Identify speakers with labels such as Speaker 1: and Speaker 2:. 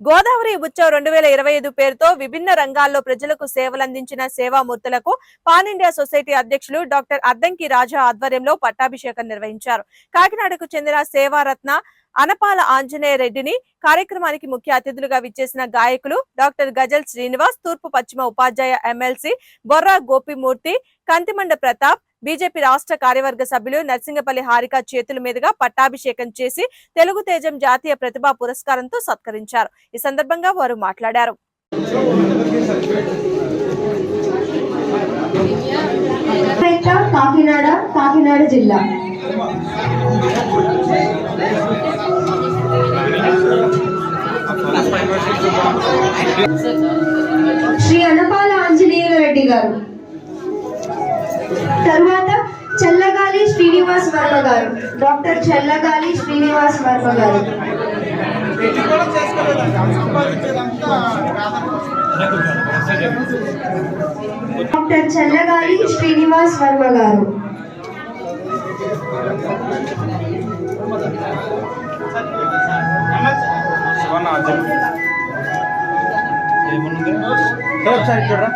Speaker 1: గోదావరి ఉత్సవ్ రెండు వేల ఇరవై ఐదు పేరుతో విభిన్న రంగాల్లో ప్రజలకు సేవలందించిన సేవామూర్తులకు పాన్ ఇండియా సొసైటీ అధ్యక్షులు డాక్టర్ అద్దంకి రాజా ఆధ్వర్యంలో పట్టాభిషేకం నిర్వహించారు. కాకినాడకు చెందిన సేవారత్న అనపాల ఆంజనేయ రెడ్డిని కార్యక్రమానికి ముఖ్య అతిథులుగా విచ్చేసిన గాయకులు డాక్టర్ గజల్ శ్రీనివాస్ తూర్పు పశ్చిమ ఉపాధ్యాయ ఎమ్మెల్సీ బొర్రా గోపిమూర్తి కంతిమండ ప్రతాప్ బీజేపీ రాష్ట్ర కార్యవర్గ సభ్యులు నర్సింగపల్లి హారిక చేతుల మీదుగా పట్టాభిషేకం చేసి తెలుగు తేజం జాతీయ ప్రతిభా పురస్కారంతో సత్కరించారు. ఈ సందర్భంగా వారు మాట్లాడారు.
Speaker 2: కాకినాడ కాకినాడ జిల్లా. శ్రీ అనపాల ఆంజనేయుల రెడ్డి గారు. తరువాత చల్లగాలి శ్రీనివాస్ వర్మ గారు. డాక్టర్ చల్లగాలి శ్రీనివాస్ వర్మ గారు. డాక్టర్ చల్లగాలి శ్రీనివాస్ వర్మ గారు.
Speaker 3: ఏమన్నా ఒకసారి చూడరా.